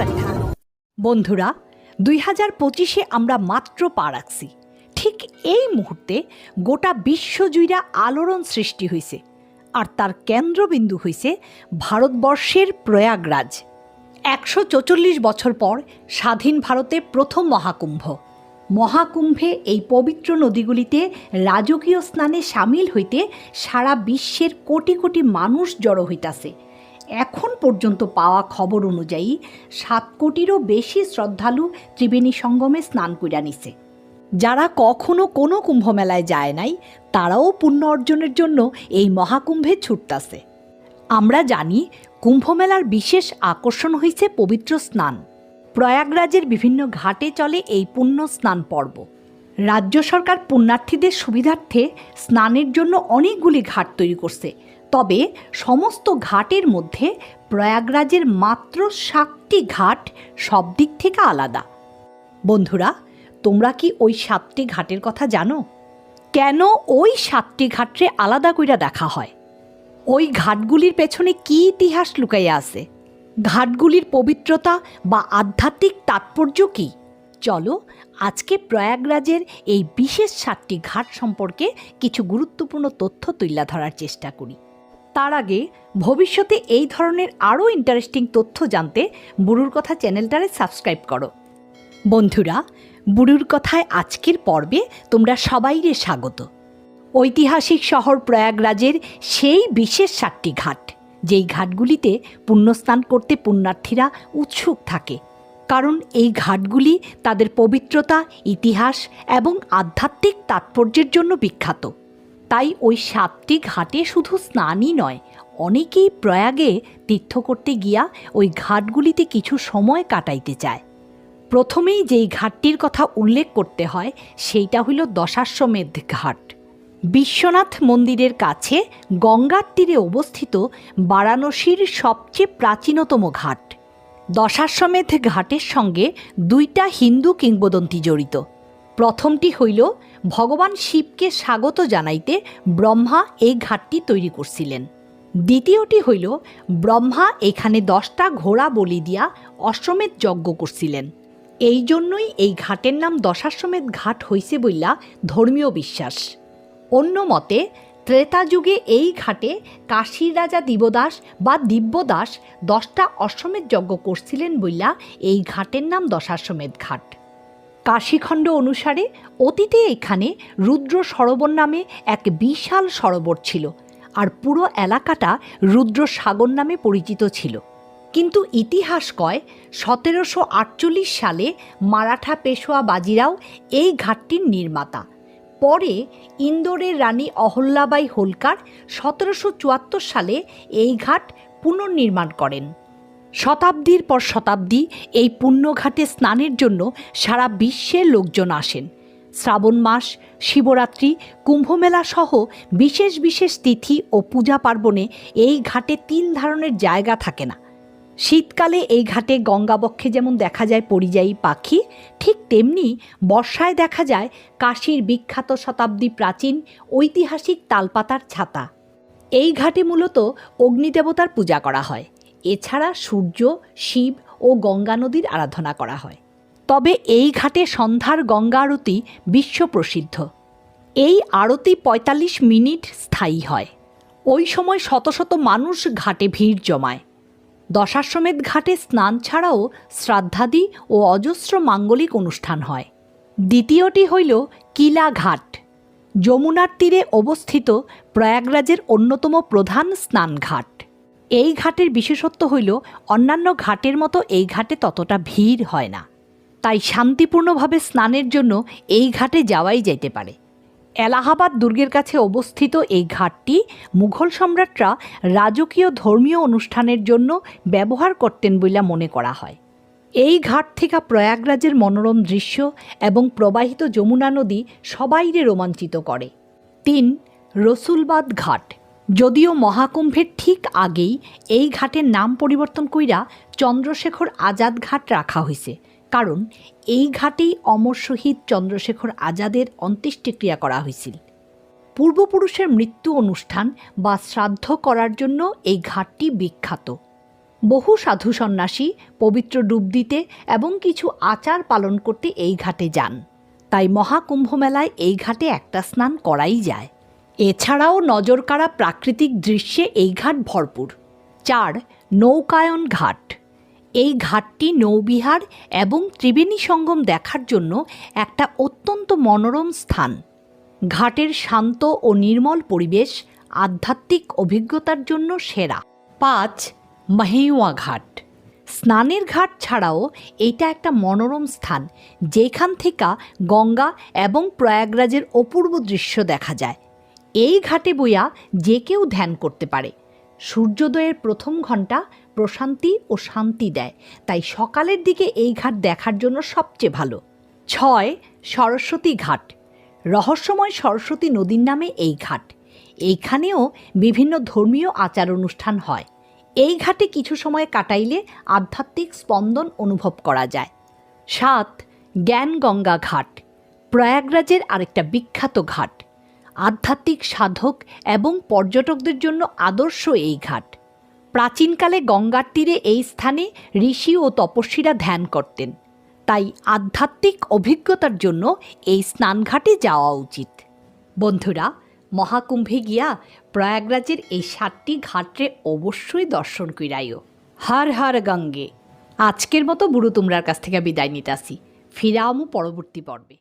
কথা বন্ধুরা, দুই হাজার পঁচিশে আমরা মাত্র পা রাখছি। ঠিক এই মুহূর্তে গোটা বিশ্বজুইরা আলোড়ন সৃষ্টি হয়েছে আর তার কেন্দ্রবিন্দু হয়েছে ভারতবর্ষের প্রয়াগরাজ। একশো চৌচল্লিশ বছর পর স্বাধীন ভারতে প্রথম মহাকুম্ভ। মহাকুম্ভে এই পবিত্র নদীগুলিতে রাজকীয় স্নানে সামিল হইতে সারা বিশ্বের কোটি কোটি মানুষ জড়ো হইতাছে। এখন পর্যন্ত পাওয়া খবর অনুযায়ী সাত কোটিরও বেশি শ্রদ্ধালু ত্রিবেণী সঙ্গমে স্নান কইরা নিছে। যারা কখনো কোনো কুম্ভ মেলায় যায় নাই, তারাও পুণ্য অর্জনের জন্য এই মহাকুম্ভে ছুটতাছে। আমরা জানি, কুম্ভমেলার বিশেষ আকর্ষণ হয়েছে পবিত্র স্নান। প্রয়াগরাজের বিভিন্ন ঘাটে চলে এই পুণ্য স্নান পর্ব। রাজ্য সরকার পুণ্যার্থীদের সুবিধার্থে স্নানের জন্য অনেকগুলি ঘাট তৈরি করছে। তবে সমস্ত ঘাটের মধ্যে প্রয়াগরাজের মাত্র সাতটি ঘাট সব দিক থেকে আলাদা। বন্ধুরা, তোমরা কি ওই সাতটি ঘাটের কথা জানো? কেন ওই সাতটি ঘাটরে আলাদা কইরা দেখা হয়? ওই ঘাটগুলির পেছনে কি ইতিহাস লুকাইয়া আছে? ঘাটগুলির পবিত্রতা বা আধ্যাত্মিক তাৎপর্য কি? চলো আজকে প্রয়াগরাজের এই বিশেষ সাতটি ঘাট সম্পর্কে কিছু গুরুত্বপূর্ণ তথ্য তুলে ধরার চেষ্টা করি। তার আগে ভবিষ্যতে এই ধরনের আরও ইন্টারেস্টিং তথ্য জানতে বুড়ুর কথা চ্যানেলটারে সাবস্ক্রাইব করো। বন্ধুরা, বুড়ুর কথায় আজকের পর্বে তোমরা সবাইরে স্বাগত। ঐতিহাসিক শহর প্রয়াগরাজের সেই বিশেষ সাতটি ঘাট, যেই ঘাটগুলিতে পুণ্যস্নান করতে পুণ্যার্থীরা উৎসুক থাকে। কারণ এই ঘাটগুলি তাদের পবিত্রতা, ইতিহাস এবং আধ্যাত্মিক তাৎপর্যের জন্য বিখ্যাত। তাই ওই সাতটি ঘাটে শুধু স্নানই নয়, অনেকেই প্রয়াগে তীর্থ করতে গিয়া ওই ঘাটগুলিতে কিছু সময় কাটাইতে চায়। প্রথমেই যেই ঘাটটির কথা উল্লেখ করতে হয়, সেইটা হইল দশাশ্বমেধ ঘাট। বিশ্বনাথ মন্দিরের কাছে গঙ্গার তীরে অবস্থিত বারাণসীর সবচেয়ে প্রাচীনতম ঘাট। দশাশ্বমেধ ঘাটের সঙ্গে দুইটা হিন্দু কিংবদন্তি জড়িত। প্রথমটি হইল, ভগবান শিবকে স্বাগত জানাইতে ব্রহ্মা এই ঘাটটি তৈরি করছিলেন। দ্বিতীয়টি হইল, ব্রহ্মা এখানে দশটা ঘোড়া বলি দিয়া অশ্বমেধ যজ্ঞ করছিলেন। এই জন্যই এই ঘাটের নাম দশাশ্বমেধ ঘাট হইছে বইলা ধর্মীয় বিশ্বাস। অন্য মতে, ত্রেতা যুগে এই ঘাটে কাশীর রাজা দিবদাস বা দিব্যদাস দশটা অশ্বমেধ যজ্ঞ করছিলেন বইলা এই ঘাটের নাম দশাশ্বমেধ ঘাট। কাশীখণ্ড অনুসারে অতীতে এখানে রুদ্র সরোবর নামে এক বিশাল সরোবর ছিল আর পুরো এলাকাটা রুদ্র সাগর নামে পরিচিত ছিল। কিন্তু ইতিহাস কয়, সতেরোশো আটচল্লিশ সালে মারাঠা পেশোয়া বাজিরাও এই ঘাটটির নির্মাতা। পরে ইন্দোরের রানী অহল্যাবাই হোলকার সতেরোশো চুয়াত্তর সালে এই ঘাট পুনর্নির্মাণ করেন। শতাব্দীর পর শতাব্দী এই পুণ্যঘাটে স্নানের জন্য সারা বিশ্বের লোকজন আসেন। শ্রাবণ মাস, শিবরাত্রি, কুম্ভমেলা সহ বিশেষ বিশেষ তিথি ও পূজা পার্বণে এই ঘাটে তিন ধরনের জায়গা থাকে না। শীতকালে এই ঘাটে গঙ্গাবক্ষে যেমন দেখা যায় পরিযায়ী পাখি, ঠিক তেমনি বর্ষায় দেখা যায় কাশীর বিখ্যাত শতাব্দী প্রাচীন ঐতিহাসিক তালপাতার ছাতা। এই ঘাটে মূলত অগ্নিদেবতার পূজা করা হয়। এছাড়া সূর্য, শিব ও গঙ্গা নদীর আরাধনা করা হয়। তবে এই ঘাটে সন্ধ্যার গঙ্গা আরতি বিশ্ব প্রসিদ্ধ এই আরতি ৪৫ মিনিট স্থায়ী হয়। ওই সময় শত শত মানুষ ঘাটে ভিড় জমায়। দশাশ্বমেধ ঘাটে স্নান ছাড়াও শ্রাদ্ধাদি ও অজস্র মাঙ্গলিক অনুষ্ঠান হয়। দ্বিতীয়টি হইল কিলা ঘাট। যমুনার তীরে অবস্থিত প্রয়াগরাজের অন্যতম প্রধান স্নান ঘাট। এই ঘাটের বিশেষত্ব হইল, অন্যান্য ঘাটের মতো এই ঘাটে ততটা ভিড় হয় না। তাই শান্তিপূর্ণভাবে স্নানের জন্য এই ঘাটে যাওয়াই যাইতে পারে। এলাহাবাদ দুর্গের কাছে অবস্থিত এই ঘাটটি মুঘল সম্রাটরা রাজকীয় ধর্মীয় অনুষ্ঠানের জন্য ব্যবহার করতেন বলে মনে করা হয়। এই ঘাট থেকে প্রয়াগরাজের মনোরম দৃশ্য এবং প্রবাহিত যমুনা নদী সবাইরে রোমাঞ্চিত করে। তিন, রসুলবাদ ঘাট। যদিও মহাকুম্ভের ঠিক আগেই এই ঘাটের নাম পরিবর্তন কইরা চন্দ্রশেখর আজাদ ঘাট রাখা হয়েছে কারণ এই ঘাটেই অমর শহীদ চন্দ্রশেখর আজাদের অন্ত্যেষ্টিক্রিয়া করা হয়েছিল পূর্বপুরুষের মৃত্যু অনুষ্ঠান বা শ্রাদ্ধ করার জন্য এই ঘাটটি বিখ্যাত। বহু সাধু সন্ন্যাসী পবিত্র ডুব দিতে এবং কিছু আচার পালন করতে এই ঘাটে যান। তাই মহাকুম্ভ মেলায় এই ঘাটে একটা স্নান করাই যায়। এছাড়াও নজরকাড়া প্রাকৃতিক দৃশ্যে এই ঘাট ভরপুর। চার, নৌকায়ন ঘাট। এই ঘাটটি নৌবিহার এবং ত্রিবেণী সঙ্গম দেখার জন্য একটা অত্যন্ত মনোরম স্থান। ঘাটের শান্ত ও নির্মল পরিবেশ আধ্যাত্মিক অভিজ্ঞতার জন্য সেরা। পাঁচ, মাহিউয়া ঘাট। স্নানের ঘাট ছাড়াও এইটা একটা মনোরম স্থান, যেখান থেকে গঙ্গা এবং প্রয়াগরাজের অপূর্ব দৃশ্য দেখা যায়। এই ঘাটে বইয়া যে কেউ ধ্যান করতে পারে। সূর্যোদয়ের প্রথম ঘণ্টা প্রশান্তি ও শান্তি দেয়। তাই সকালের দিকে এই ঘাট দেখার জন্য সবচেয়ে ভালো। ছয়, সরস্বতী ঘাট। রহস্যময় সরস্বতী নদীর নামে এই ঘাট। এইখানেও বিভিন্ন ধর্মীয় আচার অনুষ্ঠান হয়। এই ঘাটে কিছু সময় কাটাইলে আধ্যাত্মিক স্পন্দন অনুভব করা যায়। সাত, জ্ঞানগঙ্গা ঘাট। প্রয়াগরাজের আরেকটা বিখ্যাত ঘাট। আধ্যাত্মিক সাধক এবং পর্যটকদের জন্য আদর্শ এই ঘাট। প্রাচীনকালে গঙ্গার তীরে এই স্থানে ঋষি ও তপস্বীরা ধ্যান করতেন। তাই আধ্যাত্মিক অভিজ্ঞতার জন্য এই স্নানঘাটে যাওয়া উচিত। বন্ধুরা, মহাকুম্ভে গিয়া প্রয়াগরাজের এই সাতটি ঘাটে অবশ্যই দর্শন কইরাইও হার হার গঙ্গে। আজকের মতো বুড়ো তোমরার কাছ থেকে বিদায় নিতাসি ফিরামু পরবর্তী পর্বে।